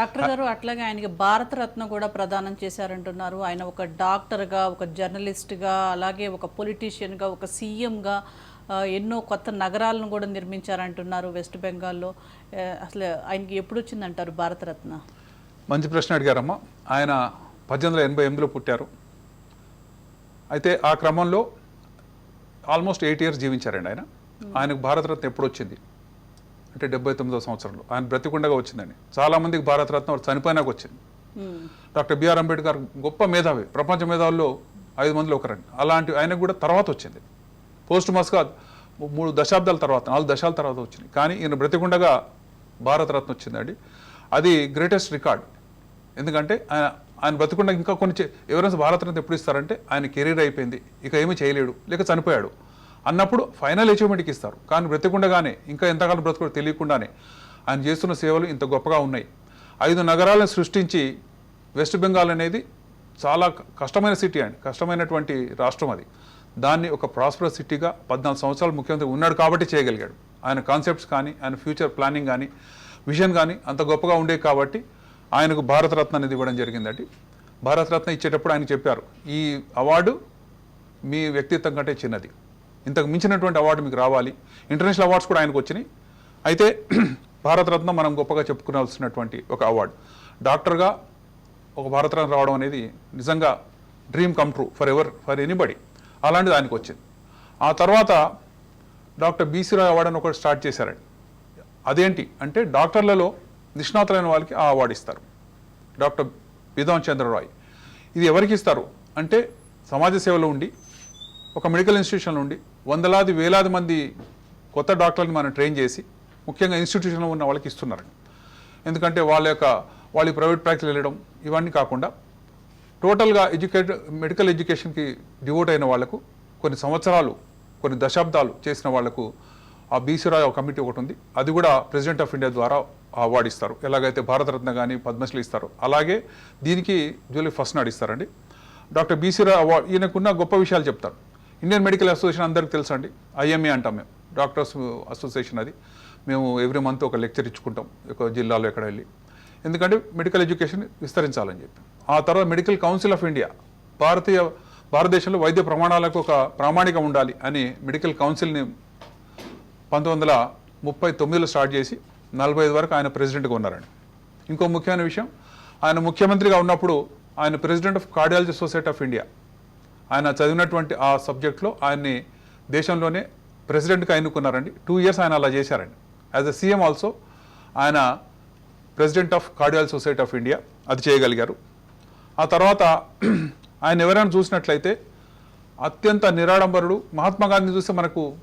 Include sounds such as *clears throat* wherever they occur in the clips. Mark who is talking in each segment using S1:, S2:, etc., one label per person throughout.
S1: Doctor గారు అట్లాగే ఆయనకి భారతరత్న కూడా ప్రదానం చేశారంటున్నారు. ఆయన ఒక డాక్టర్గా ఒక జర్నలిస్ట్గా అలాగే ఒక పొలిటీషియన్గా ఒక సీఎంగా ఎన్నో కొత్త నగరాలను కూడా నిర్మించారంటున్నారు వెస్ట్ బెంగాల్లో. అసలు ఆయనకి ఎప్పుడు వచ్చిందంటారు భారతరత్న?
S2: మంచి ప్రశ్న అడిగారమ్మా. ఆయన పద్దెనిమిది వందల ఎనభై ఎనిమిదిలో పుట్టారు. అయితే ఆ క్రమంలో ఆల్మోస్ట్ ఎయిట్ ఇయర్స్ జీవించారండి ఆయన. ఆయనకు భారతరత్న ఎప్పుడు వచ్చింది అంటే డెబ్బై తొమ్మిదో సంవత్సరంలో. ఆయన బ్రతికుండగా వచ్చిందండి. చాలామందికి భారతరత్న వారు చనిపోయినాక వచ్చింది. డాక్టర్ బిఆర్ అంబేద్కర్ గొప్ప మేధావి. ప్రపంచ మేధావుల్లో ఐదు మందిలో ఒకరండి. అలాంటి ఆయనకు కూడా తర్వాత వచ్చింది. పోస్ట్ మాస్గా మూడు దశాబ్దాల తర్వాత నాలుగు దశాల తర్వాత వచ్చింది. కానీ ఈయన బ్రతికుండగా భారతరత్న వచ్చిందండి. అది గ్రేటెస్ట్ రికార్డ్. ఎందుకంటే ఆయన ఆయన బ్రతికుండగా ఇంకా కొన్ని ఎవరైనా భారతరత్న ఎప్పుడు ఇస్తారంటే ఆయన కెరీర్ అయిపోయింది. ఇక ఏమీ చేయలేడు. లేక చనిపోయాడు. అన్నప్పుడు ఫైనల్ అచీవ్మెంట్కి ఇస్తారు. కానీ బ్రతికుండగానే ఇంకా ఎంతకాలం బ్రతుకుడు తెలియకుండానే ఆయన చేస్తున్న సేవలు ఇంత గొప్పగా ఉన్నాయి. ఐదు నగరాలను సృష్టించి వెస్ట్ బెంగాల్ అనేది చాలా కష్టమైన సిటీ అండి. కష్టమైనటువంటి రాష్ట్రం అది. దాన్ని ఒక ప్రాస్పరస్ సిటీగా పద్నాలుగు సంవత్సరాలు ముఖ్యమంత్రి ఉన్నాడు కాబట్టి చేయగలిగాడు. ఆయన కాన్సెప్ట్స్ కానీ ఆయన ఫ్యూచర్ ప్లానింగ్ కానీ విజన్ కానీ అంత గొప్పగా ఉండేవి కాబట్టి ఆయనకు భారతరత్న అనేది ఇవ్వడం జరిగిందండి. భారతరత్న ఇచ్చేటప్పుడు ఆయన చెప్పారు ఈ అవార్డు మీ వ్యక్తిత్వం కంటే చిన్నది. ఇంతకు మించినటువంటి అవార్డు మీకు రావాలి. ఇంటర్నేషనల్ అవార్డ్స్ కూడా ఆయనకు వచ్చినాయి. అయితే *clears throat* భారతరత్న మనం గొప్పగా చెప్పుకోవాల్సినటువంటి ఒక అవార్డు. డాక్టర్గా ఒక భారతరత్న రావడం అనేది నిజంగా dream come true for ever for anybody. అలాంటిది ఆయనకు వచ్చింది. ఆ తర్వాత డాక్టర్ బీసీ రాయ్ అవార్డు అని ఒకటి స్టార్ట్ చేశారండి. అదేంటి అంటే డాక్టర్లలో నిష్ణాతులైన వాళ్ళకి ఆ అవార్డు ఇస్తారు. డాక్టర్ బిధాన్ చంద్రరాయ్ ఇది ఎవరికి ఇస్తారు? అంటే సమాజ సేవలో ఉండి ఒక మెడికల్ ఇన్స్టిట్యూషన్లో ఉండి వందలాది వేలాది మంది కొత్త డాక్టర్ని మనం ట్రైన్ చేసి ముఖ్యంగా ఇన్స్టిట్యూషన్లో ఉన్న వాళ్ళకి ఇస్తున్నారు ఎందుకంటే వాళ్ళ యొక్క వాళ్ళ ప్రైవేట్ ప్రాక్టీస్ వెళ్ళడం ఇవన్నీ కాకుండా టోటల్గా ఎడ్యుకేట్ మెడికల్ ఎడ్యుకేషన్కి డివోట్ అయిన వాళ్ళకు కొన్ని సంవత్సరాలు కొన్ని దశాబ్దాలు చేసిన వాళ్ళకు ఆ బీసీరాయ్ కమిటీ ఒకటి ఉంది. అది కూడా ప్రెసిడెంట్ ఆఫ్ ఇండియా ద్వారా అవార్డు ఇస్తారు. ఎలాగైతే భారతరత్న కానీ పద్మశ్రీ ఇస్తారు అలాగే దీనికి జూలై ఫస్ట్ నాడు ఇస్తారండి. డాక్టర్ బీసీరాయ్ అవార్డు ఈయనకున్న గొప్ప విషయాలు చెప్తారు ఇండియన్ మెడికల్ అసోసియేషన్ అందరికీ తెలుసు అండి ఐఎంఏ అంటాం మేము. డాక్టర్స్ అసోసియేషన్ అది. మేము ఎవ్రీ మంత్ ఒక లెక్చర్ ఇచ్చుకుంటాం. ఒక జిల్లాలో ఎక్కడ వెళ్ళి. ఎందుకంటే మెడికల్ ఎడ్యుకేషన్ విస్తరించాలని చెప్పి. ఆ తర్వాత మెడికల్ కౌన్సిల్ ఆఫ్ ఇండియా భారతీయ భారతదేశంలో వైద్య ప్రమాణాలకు ఒక ప్రామాణికం ఉండాలి అని మెడికల్ కౌన్సిల్ని పంతొమ్మిది వందల ముప్పై తొమ్మిదిలో స్టార్ట్ చేసి నలభై ఐదు వరకు ఆయన ప్రెసిడెంట్గా ఉన్నారండి. ఇంకో ముఖ్యమైన విషయం ఆయన ముఖ్యమంత్రిగా ఉన్నప్పుడు ఆయన president of cardiology society of India ఆయన చదివినటువంటి ఆ సబ్జెక్ట్లో ఆయన్ని దేశంలోనే ప్రెసిడెంట్గా ఎన్నుకున్నారండి. టూ ఇయర్స్ ఆయన అలా చేశారండి. యాజ్ ఎ సీఎం ఆల్సో ఆయన president of cardiology society of India అది చేయగలిగారు. ఆ తర్వాత ఆయన ఎవరైనా చూసినట్లయితే అత్యంత నిరాడంబరుడు మహాత్మా గాంధీ చూస్తే మనకు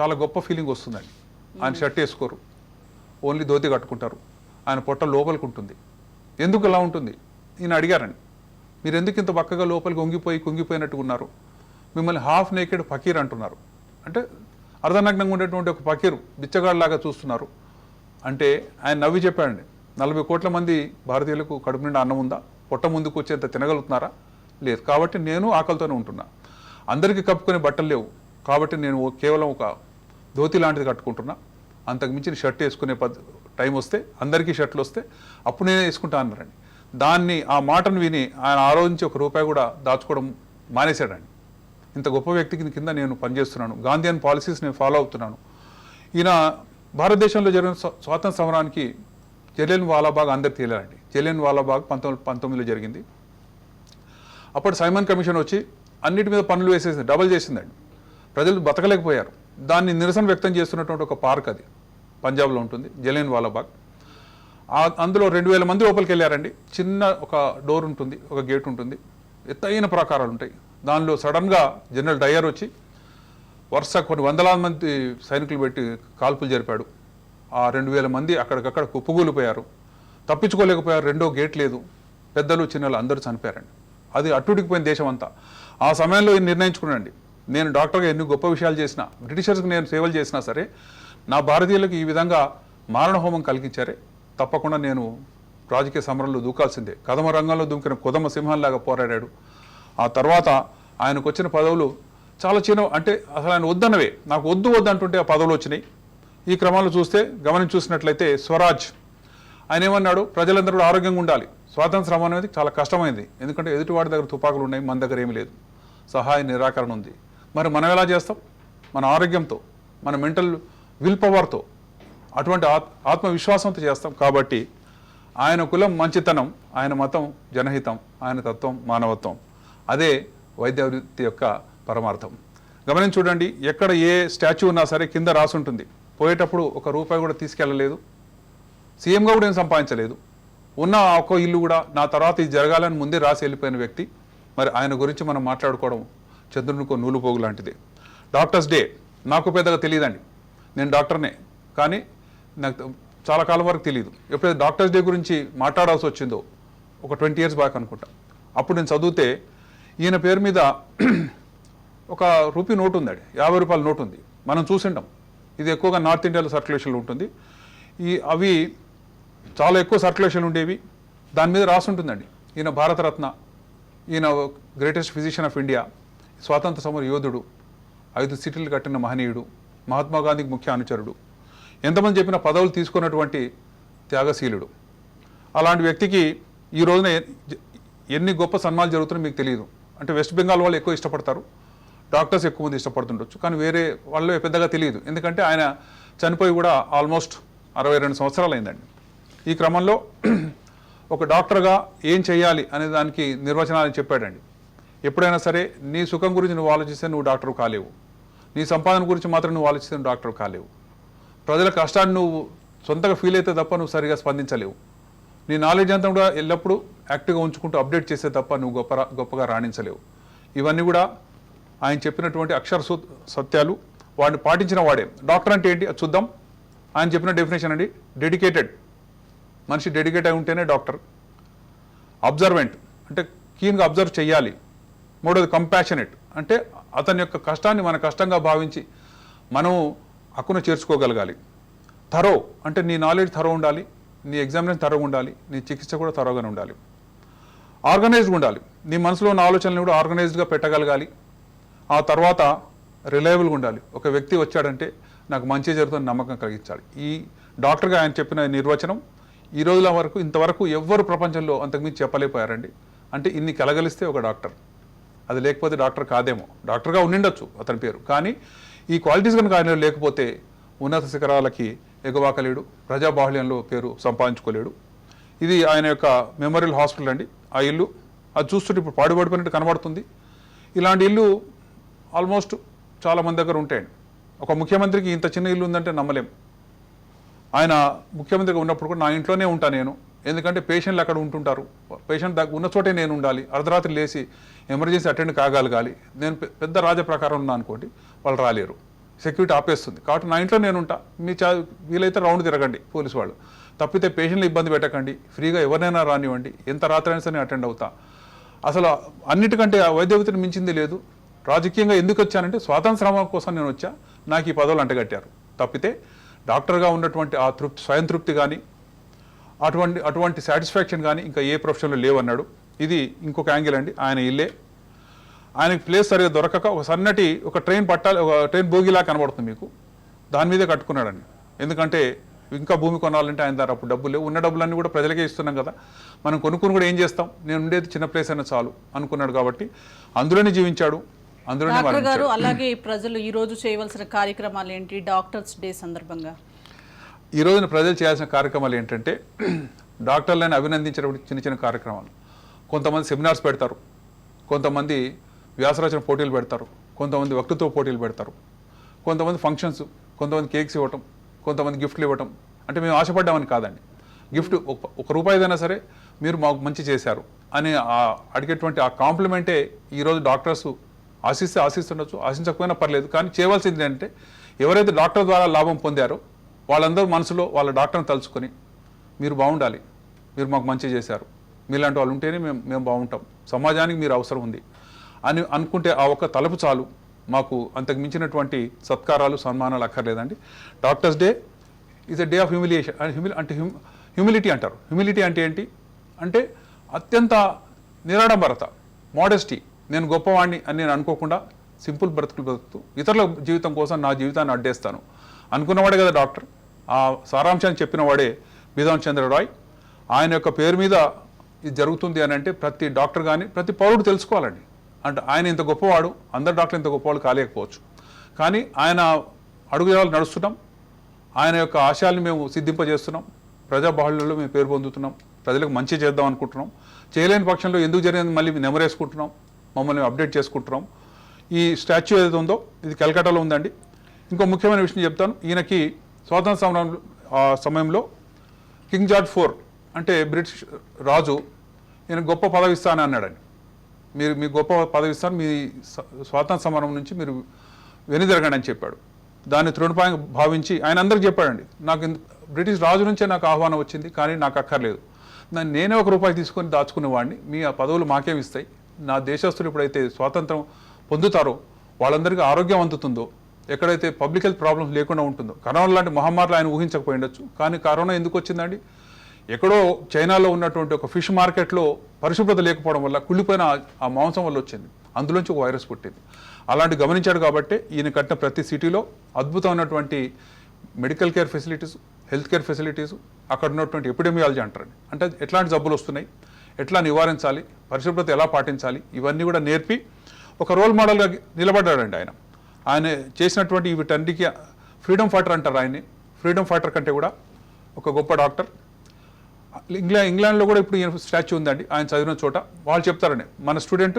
S2: చాలా గొప్ప ఫీలింగ్ వస్తుందండి. ఆయన షర్ట్ వేసుకోరు. ఓన్లీ ధోతి కట్టుకుంటారు. ఆయన పొట్ట లోపలికి ఉంటుంది. ఎందుకు ఇలా ఉంటుంది? ఈయన అడిగారండి. మీరు ఎందుకు ఇంత బక్కగా లోపలికి వంగిపోయి కుంగిపోయినట్టుగా ఉన్నారు? మిమ్మల్ని హాఫ్ నేకెడ్ ఫకీర్ అంటున్నారు. అంటే అర్ధనగ్నంగా ఉండేటువంటి ఒక ఫకీరు బిచ్చగాడిలాగా చూస్తున్నారు. అంటే ఆయన నవ్వి చెప్పాడండి నలభై కోట్ల మంది భారతీయులకు కడుపు నిండా అన్నం ఉందా? పొట్ట ముందుకు వచ్చేంత తినగలుగుతున్నారా? లేదు. కాబట్టి నేను ఆకలితోనే ఉంటున్నా. అందరికీ కప్పుకునే బట్టలు లేవు. కాబట్టి నేను కేవలం ఒక ధోతి లాంటిది కట్టుకుంటున్నా. అంతకు మించిన షర్ట్ వేసుకునే పద్ టైం వస్తే అందరికీ షర్ట్లు వస్తే అప్పుడు నేనే వేసుకుంటా అన్నారండి. దాన్ని ఆ మాటను విని ఆయన ఆలోచించి ఒక రూపాయి కూడా దాచుకోవడం మానేశాడండి. ఇంత గొప్ప వ్యక్తికి కింద నేను పనిచేస్తున్నాను. గాంధీయన్ పాలసీస్ నేను ఫాలో అవుతున్నాను. ఈయన భారతదేశంలో జరిగిన స్వాతంత్ర సమరానికి జలియన్ వాలాబాగ్ అందరు తేలారండి. జలియన్ వాలాబాగ్ పంతొమ్మిది పంతొమ్మిదిలో జరిగింది. అప్పుడు సైమన్ కమిషన్ వచ్చి అన్నిటి మీద పనులు వేసేసింది డబల్ చేసిందండి. ప్రజలు బతకలేకపోయారు. దాన్ని నిరసన వ్యక్తం చేస్తున్నటువంటి ఒక పార్క్ అది. పంజాబ్లో ఉంటుంది జలియన్ వాలాబాగ్. అందులో రెండు వేల మంది లోపలికి వెళ్ళారండి. చిన్న ఒక డోర్ ఉంటుంది ఒక గేట్ ఉంటుంది. ఎత్తైన ప్రాకారాలు ఉంటాయి. దానిలో సడన్గా జనరల్ డయర్ వచ్చి వరుస కొన్ని వందలాది మంది సైనికులు పెట్టి కాల్పులు జరిపాడు. ఆ రెండు వేల మంది అక్కడికక్కడ కుప్పగూలిపోయారు తప్పించుకోలేకపోయారు రెండో గేట్ లేదు. పెద్దలు చిన్నలు అందరూ చనిపోయారండి. అది అట్టుడికిపోయిన దేశం అంతా ఆ సమయంలో నిర్ణయించుకున్నాండి నేను డాక్టర్గా ఎన్ని గొప్ప విషయాలు చేసినా బ్రిటిషర్స్కి నేను సేవలు చేసినా సరే నా భారతీయులకు ఈ విధంగా మారణహోమం కలిగించారే. తప్పకుండా నేను రాజకీయ సమరంలో దూకాల్సిందే. కదమ రంగంలో దూకిన కుదమ సింహంలాగా పోరాడాడు. ఆ తర్వాత ఆయనకు వచ్చిన పదవులు చాలా చిన్న అంటే అసలు ఆయన వద్దనవే నాకు వద్దు వద్దు అంటుంటే ఆ పదవులు వచ్చినాయి. ఈ క్రమంలో చూస్తే గమనించి చూసినట్లయితే స్వరాజ్. ఆయన ఏమన్నాడు? ప్రజలందరూ కూడా ఆరోగ్యంగా ఉండాలి. స్వాతంత్ర అనేది చాలా కష్టమైంది. ఎందుకంటే ఎదుటివాడి దగ్గర తుపాకులు ఉన్నాయి మన దగ్గర ఏమీ లేదు. సహాయ నిరాకరణ ఉంది. మరి మనం ఎలా చేస్తాం? మన ఆరోగ్యంతో మన మెంటల్ విల్ పవర్తో. అటువంటి ఆత్ ఆత్మవిశ్వాసంతో చేస్తాం. కాబట్టి ఆయన కులం మంచితనం ఆయన మతం జనహితం ఆయన తత్వం మానవత్వం. అదే వైద్య వృత్తి యొక్క పరమార్థం. గమనించి చూడండి ఎక్కడ ఏ స్టాచ్యూ ఉన్నా సరే కింద రాసి ఉంటుంది పోయేటప్పుడు ఒక రూపాయి కూడా తీసుకెళ్ళలేదు. సీఎంగా కూడా ఏం సంపాదించలేదు. ఉన్న ఆ ఒక్క ఇల్లు కూడా నా తర్వాత ఇది జరగాలని ముందే రాసి వెళ్ళిపోయిన వ్యక్తి. మరి ఆయన గురించి మనం మాట్లాడుకోవడం చంద్రునికో నూలుపోగు లాంటిది. డాక్టర్స్ డే నాకు పెద్దగా తెలియదండి. నేను డాక్టర్నే. కానీ నాకు చాలా కాలం వరకు తెలియదు ఎప్పుడైతే డాక్టర్స్ డే గురించి మాట్లాడాల్సి వచ్చిందో ఒక ట్వంటీ ఇయర్స్ బ్యాక్ అనుకుంటా. అప్పుడు నేను చదివితే ఈయన పేరు మీద *clears throat* ఒక రూపీ నోట్ ఉందండి. యాభై రూపాయల నోట్ ఉంది. మనం చూసింటాం. ఇది ఎక్కువగా నార్త్ ఇండియాలో సర్క్యులేషన్లో ఉంటుంది. ఈ అవి చాలా ఎక్కువ సర్క్యులేషన్ ఉండేవి. దాని మీద రాసి ఉంటుందండి. ఈయన భారతరత్న ఈయన గ్రేటెస్ట్ ఫిజిషియన్ ఆఫ్ ఇండియా స్వాతంత్ర సమర యోధుడు ఐదు సిటీలు కట్టిన మహనీయుడు మహాత్మా గాంధీకి ముఖ్య అనుచరుడు. ఎంతమంది చెప్పిన పదవులు తీసుకున్నటువంటి త్యాగశీలుడు. అలాంటి వ్యక్తికి ఈ రోజున ఎన్ని గొప్ప సన్మానాలు జరుగుతున్నాయో మీకు తెలియదు. అంటే వెస్ట్ బెంగాల్ వాళ్ళు ఎక్కువ ఇష్టపడతారు. డాక్టర్స్ ఎక్కువ మంది ఇష్టపడుతుండొచ్చు. కానీ వేరే వాళ్ళు పెద్దగా తెలియదు. ఎందుకంటే ఆయన చనిపోయి కూడా ఆల్మోస్ట్ అరవై రెండు సంవత్సరాలు అయిందండి. ఈ క్రమంలో ఒక డాక్టర్గా ఏం చేయాలి అనే దానికి నిర్వచనాలు చెప్పాడండి. ఎప్పుడైనా సరే నీ సుఖం గురించి నువ్వు ఆలోచిస్తే నువ్వు డాక్టర్ కాలేవు. నీ సంపాదన గురించి మాత్రం నువ్వు ఆలోచిస్తే నువ్వు డాక్టర్ కాలేవు. ప్రజల కష్టాన్ని నువ్వు సొంతగా ఫీల్ అయితే తప్ప నువ్వు సరిగా స్పందించలేవు. నీ నాలెడ్జ్ అంతా కూడా ఎల్లప్పుడూ యాక్టివ్గా ఉంచుకుంటూ అప్డేట్ చేస్తే తప్ప నువ్వు గొప్ప గొప్పగా రాణించలేవు. ఇవన్నీ కూడా ఆయన చెప్పినటువంటి అక్షర సూ- సత్యాలు వాడిని పాటించిన వాడే. డాక్టర్ అంటే ఏంటి? అది చూద్దాం. ఆయన చెప్పిన డెఫినేషన్ అండి డెడికేటెడ్ మనిషి డెడికేట్ అయి ఉంటేనే డాక్టర్. అబ్జర్వెంట్ అంటే కీన్గా అబ్జర్వ్ చేయాలి మూడోది కంపాషనెట్ అంటే అతని యొక్క కష్టాన్ని మన కష్టంగా భావించి మనం హక్కును చేర్చుకోగలగాలి. థరో అంటే నీ నాలెడ్జ్ థరో ఉండాలి నీ ఎగ్జామినేషన్ థరో ఉండాలి నీ చికిత్స కూడా థరోగానే ఉండాలి. ఆర్గనైజ్డ్ ఉండాలి. నీ మనసులో ఉన్న ఆలోచనలు కూడా ఆర్గనైజ్డ్గా పెట్టగలగాలి. ఆ తర్వాత రిలయబుల్గా ఉండాలి. ఒక వ్యక్తి వచ్చాడంటే నాకు మంచి జరుగుతుంది నమ్మకం కలిగించాలి. ఈ డాక్టర్గా ఆయన చెప్పిన నిర్వచనం ఈ రోజుల వరకు ఇంతవరకు ఎవ్వరు ప్రపంచంలో అంతకుమించి చెప్పలేకపోయారండి. అంటే ఇన్ని కలగలిస్తే ఒక డాక్టర్. అది లేకపోతే డాక్టర్ కాదేమో. డాక్టర్గా ఉండిండొచ్చు అతని పేరు. కానీ ఈ క్వాలిటీస్ కనుక ఆయన లేకపోతే ఉన్నత శిఖరాలకి ఎగవాకలేడు ప్రజాబాహుళ్యంలో పేరు సంపాదించుకోలేడు. ఇది ఆయన యొక్క మెమోరియల్ హాస్పిటల్ అండి. ఆ ఇల్లు అది చూస్తుంటే ఇప్పుడు పాడుపడిపోయినట్టు కనబడుతుంది. ఇలాంటి ఇల్లు ఆల్మోస్ట్ చాలామంది దగ్గర ఉంటాయండి. ఒక ముఖ్యమంత్రికి ఇంత చిన్న ఇల్లు ఉందంటే నమ్మలేం. ఆయన ముఖ్యమంత్రిగా ఉన్నప్పుడు కూడా నా ఇంట్లోనే ఉంటాను నేను. ఎందుకంటే పేషెంట్లు అక్కడ ఉంటుంటారు. పేషెంట్ దగ్గర ఉన్న చోటే నేను ఉండాలి. అర్ధరాత్రి లేచి ఎమర్జెన్సీ అటెండ్ కాగలగాలి. నేను పెద్ద రాజ ప్రకారం ఉన్నా అనుకోండి. వాళ్ళు రాలేరు. సెక్యూరిటీ ఆపేస్తుంది. కాబట్టి నా ఇంట్లో నేనుంటా. మీ చా వీలైతే రౌండ్ తిరగండి పోలీసు వాళ్ళు. తప్పితే పేషెంట్లు ఇబ్బంది పెట్టకండి. ఫ్రీగా ఎవరినైనా రానివ్వండి. ఎంత రాత్రి అయినా సరే అటెండ్ అవుతా. అసలు అన్నిటికంటే ఆ వైద్య మించింది లేదు. రాజకీయంగా ఎందుకు వచ్చానంటే స్వాతంత్ర కోసం నేను వచ్చా. నాకు ఈ పదవులు అంటగట్టారు. తప్పితే డాక్టర్గా ఉన్నటువంటి ఆ తృప్తి స్వయం తృప్తి కానీ అటువంటి అటువంటి సాటిస్ఫాక్షన్ కానీ ఇంకా ఏ ప్రొఫెషన్లో లేవన్నాడు. ఇది ఇంకొక యాంగిల్ అండి. ఆయన ఇల్లే. ఆయనకి ప్లేస్ సరిగా దొరకక ఒక సన్నటి ఒక ట్రైన్ పట్టాలి ఒక ట్రైన్ బోగిలా కనబడుతుంది మీకు. దాని మీదే కట్టుకున్నాడండి. ఎందుకంటే ఇంకా భూమి కొనాలంటే ఆయన దగ్గర అప్పుడు డబ్బులు లేవు. ఉన్న డబ్బులన్నీ కూడా ప్రజలకే ఇస్తున్నాం కదా. మనం కొనుక్కుని కూడా ఏం చేస్తాం? నేను ఉండేది చిన్న ప్లేస్ అయినా చాలు అనుకున్నాడు కాబట్టి అందులోనే జీవించాడు. అందులోనే
S1: గారు అలాగే ప్రజలు ఈ రోజు చేయవలసిన కార్యక్రమాలు ఏంటి? డాక్టర్స్ డే సందర్భంగా.
S2: ఈ రోజున ప్రజలు చేయాల్సిన కార్యక్రమాలు ఏంటంటే డాక్టర్లను అభినందించేటప్పుడు చిన్న చిన్న కార్యక్రమాలు. కొంతమంది సెమినార్స్ పెడతారు. కొంతమంది వ్యాసరచన పోటీలు పెడతారు. కొంతమంది వక్తృత్వ పోటీలు పెడతారు. కొంతమంది ఫంక్షన్స్ కొంతమంది కేక్స్ ఇవ్వటం కొంతమంది గిఫ్ట్లు ఇవ్వటం. అంటే మేము ఆశపడ్డామని కాదండి. గిఫ్ట్ ఒక రూపాయిదైనా సరే మీరు మాకు మంచి చేశారు అని అడిగేటువంటి ఆ కాంప్లిమెంటే ఈరోజు డాక్టర్స్ ఆశిస్తే ఆశిస్తుండొచ్చు ఆశించకపోయినా పర్లేదు. కానీ చేయవలసింది ఏంటంటే ఎవరైతే డాక్టర్ ద్వారా లాభం పొందారో వాళ్ళందరూ మనసులో వాళ్ళ డాక్టర్ని తలుచుకొని మీరు బాగుండాలి. మీరు మాకు మంచి చేశారు. మీలాంటి వాళ్ళు ఉంటేనే మేము మేము బాగుంటాం. సమాజానికి మీరు అవసరం ఉంది. అని అనుకుంటే ఆ ఒక్క తలుపు చాలు. మాకు అంతకు మించినటువంటి సత్కారాలు సన్మానాలు అక్కర్లేదండి. Doctors day is a day of humiliation హ్యూమిలి అంటే హ్యూమిలిటీ అంటారు. హ్యూమిలిటీ అంటే ఏంటి? అంటే అత్యంత నిరాడంబరత మోడెస్టీ నేను గొప్పవాణ్ణి అని నేను అనుకోకుండా సింపుల్ బ్రతుకులు బ్రతుకుతూ ఇతరుల జీవితం కోసం నా జీవితాన్ని అడ్డేస్తాను. అనుకున్నవాడే కదా డాక్టర్. ఆ సారాంశాన్ని చెప్పిన వాడే బిధాన్ చంద్ర రాయ్. ఆయన యొక్క పేరు మీద ఇది జరుగుతుంది అని అంటే ప్రతి డాక్టర్ కానీ ప్రతి పౌరుడు తెలుసుకోవాలండి. అంటే ఆయన ఇంత గొప్పవాడు అందరు డాక్టర్లు ఇంత గొప్పవాడు కాలేకపోవచ్చు. కానీ ఆయన అడుగుజాలు నడుస్తున్నాం. ఆయన యొక్క ఆశయాల్ని మేము సిద్ధింపజేస్తున్నాం. ప్రజాబాహుళ్యంలో మేము పేరు పొందుతున్నాం. ప్రజలకు మంచి చేద్దాం అనుకుంటున్నాం. చేయలేని పక్షంలో ఎందుకు జరిగింది మళ్ళీ నెమరేసుకుంటున్నాం. మమ్మల్ని అప్డేట్ చేసుకుంటున్నాం. ఈ స్టాచ్యూ ఏదైతే ఉందో ఇది కలకట్టాలో ఉందండి. ఇంకో ముఖ్యమైన విషయం చెప్తాను. ఈయనకి స్వాతంత్ర సమరం సమయంలో కింగ్ జార్జ్ ఫోర్ అంటే బ్రిటిష్ రాజు ఈయన గొప్ప పదవిస్తానని అన్నాడని మీరు మీ గొప్ప పదవి ఇస్తాను మీ స్వాతంత్ర సమరం నుంచి మీరు వెనుదిరగండి అని చెప్పాడు. దాన్ని తృణపాయంగా భావించి ఆయన అందరికి చెప్పాడండి నాకు బ్రిటిష్ రాజు నుంచే నాకు ఆహ్వానం వచ్చింది కానీ నాకు అక్కర్లేదు. నన్ను నేనే ఒక రూపాయి తీసుకొని దాచుకునేవాడిని మీ ఆ పదవులు మాకేమి ఇస్తాయి? నా దేశస్తులు ఎప్పుడైతే స్వాతంత్రం పొందుతారో వాళ్ళందరికీ ఆరోగ్యం అందుతుందో ఎక్కడైతే పబ్లిక్ హెల్త్ ప్రాబ్లమ్స్ లేకుండా ఉంటుందో కరోనా లాంటి మహమ్మారులు ఆయన ఊహించకపోయిండొచ్చు కానీ కరోనా ఎందుకు వచ్చిందండి? ఎక్కడో చైనాలో ఉన్నటువంటి ఒక ఫిష్ మార్కెట్లో పరిశుభ్రత లేకపోవడం వల్ల కుళ్ళిపోయిన ఆ- మాంసం వల్ల వచ్చింది. అందులోంచి ఒక వైరస్ పుట్టింది. అలాంటి గమనించాడు కాబట్టి ఈయన కట్టిన ప్రతి సిటీలో అద్భుతమైనటువంటి medical care facilities health care facilities అక్కడ ఉన్నటువంటి ఎపిడెమియాలజీ అంటారండి అంటే ఎట్లాంటి జబ్బులు వస్తున్నాయి ఎట్లా నివారించాలి పరిశుభ్రత ఎలా పాటించాలి ఇవన్నీ కూడా నేర్పి ఒక రోల్ మోడల్గా నిలబడ్డాడండి ఆయన. ఆయన చేసినటువంటి వీటన్నిటికీ ఫ్రీడమ్ ఫైటర్ అంటారు ఆయన్ని. ఫ్రీడమ్ ఫైటర్ కంటే కూడా ఒక గొప్ప డాక్టర్. ఇంగ్లా ఇంగ్లాండ్లో కూడా ఇప్పుడు ఈయన స్టాచ్యూ ఉందండి. ఆయన చదివిన చోట. వాళ్ళు చెప్తారండి మన స్టూడెంట్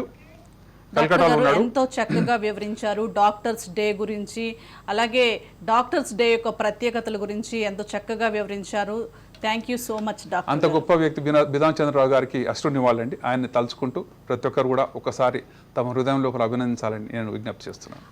S2: కలకటాలో ఉన్నాడు.
S1: ఎంతో చక్కగా వివరించారు. డాక్టర్స్ డే గురించి అలాగే డాక్టర్స్ డే యొక్క ప్రత్యేకతల గురించి ఎంతో చక్కగా వివరించారు. Thank you so much doctor
S2: అంత గొప్ప వ్యక్తి బిధాన్ చంద్రరావు గారికి అష్టం ఇవ్వాలండి ఆయన్ని తలుచుకుంటూ ప్రతి ఒక్కరు కూడా ఒకసారి తమ హృదయం లోపల అభినందించాలని నేను విజ్ఞప్తి చేస్తున్నాను.